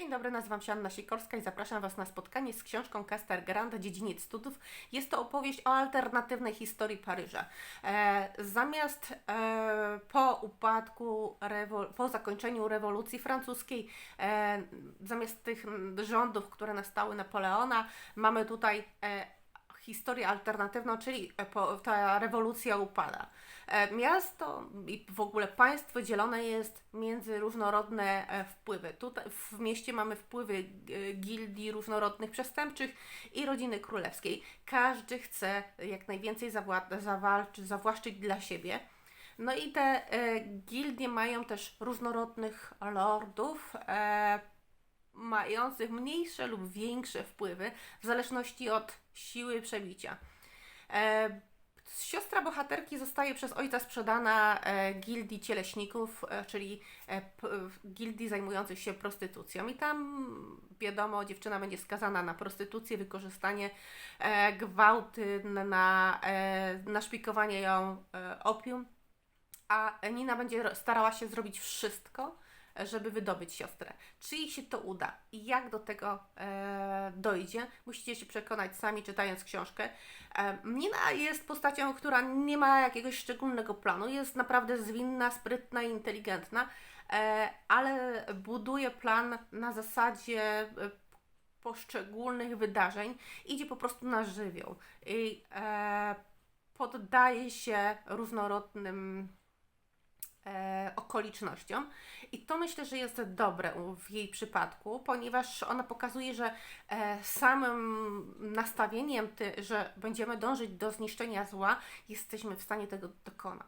Dzień dobry, nazywam się Anna Sikorska i zapraszam Was na spotkanie z książką Caster Granda Dziedziniec Studów. Jest to opowieść o alternatywnej historii Paryża. E, zamiast e, po upadku, rewo- po zakończeniu rewolucji francuskiej, e, zamiast tych rządów, które nastały Napoleona, mamy tutaj e, historię alternatywną, czyli e, ta rewolucja upada. E, Miasto i w ogóle państwo dzielone jest między różnorodne e, wpływy. Tutaj w mieście mamy wpływy gildii różnorodnych przestępczych i rodziny królewskiej. Każdy chce jak najwięcej zawalczyć, zawłaszczyć dla siebie. No i te gildie mają też różnorodnych lordów, mających mniejsze lub większe wpływy w zależności od siły przebicia. E, siostra bohaterki zostaje przez ojca sprzedana e, gildii cieleśników, e, czyli e, p, gildii zajmujących się prostytucją. I tam, wiadomo, dziewczyna będzie skazana na prostytucję, wykorzystanie, e, gwałty, na, e, ją e, opium. A Nina będzie starała się zrobić wszystko, żeby wydobyć siostrę. Czy jej się to uda i jak do tego e, dojdzie, musicie się przekonać sami czytając książkę. E, Nina jest postacią, która nie ma jakiegoś szczególnego planu, jest naprawdę zwinna, sprytna i inteligentna, e, ale buduje plan na zasadzie e, poszczególnych wydarzeń, idzie po prostu na żywioł i e, poddaje się różnorodnym okolicznościom. I to myślę, że jest dobre w jej przypadku, ponieważ ona pokazuje, że e, samym nastawieniem, ty, że będziemy dążyć do zniszczenia zła, jesteśmy w stanie tego dokonać.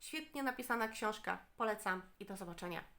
Świetnie napisana książka, polecam i do zobaczenia.